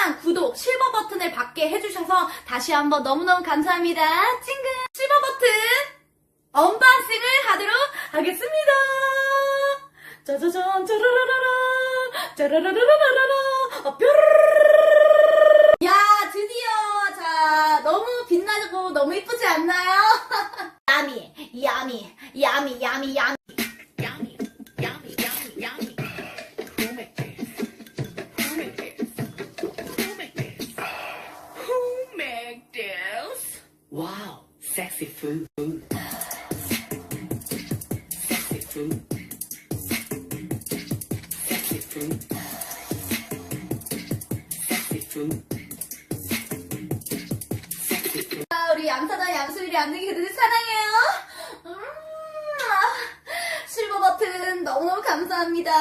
소중한 구독 실버 버튼을 받게 해주셔서 다시 한번 너무너무 감사합니다. 찡긋 실버 버튼 언박싱을 하도록 하겠습니다. 짜자잔 짜라라라라 짜라라라라라라 아, 뾰르르르르르르. 야 드디어 자 너무 빛나고 너무 이쁘지 않나요? 야미 야미 야미 야미 야미 food. Sexy food. Sexy food. Sexy food. Sexy food. 아, 우리 양사장 양수일이 안되기를 사랑해요. 음, 아, 실버 버튼 너무너무 감사합니다.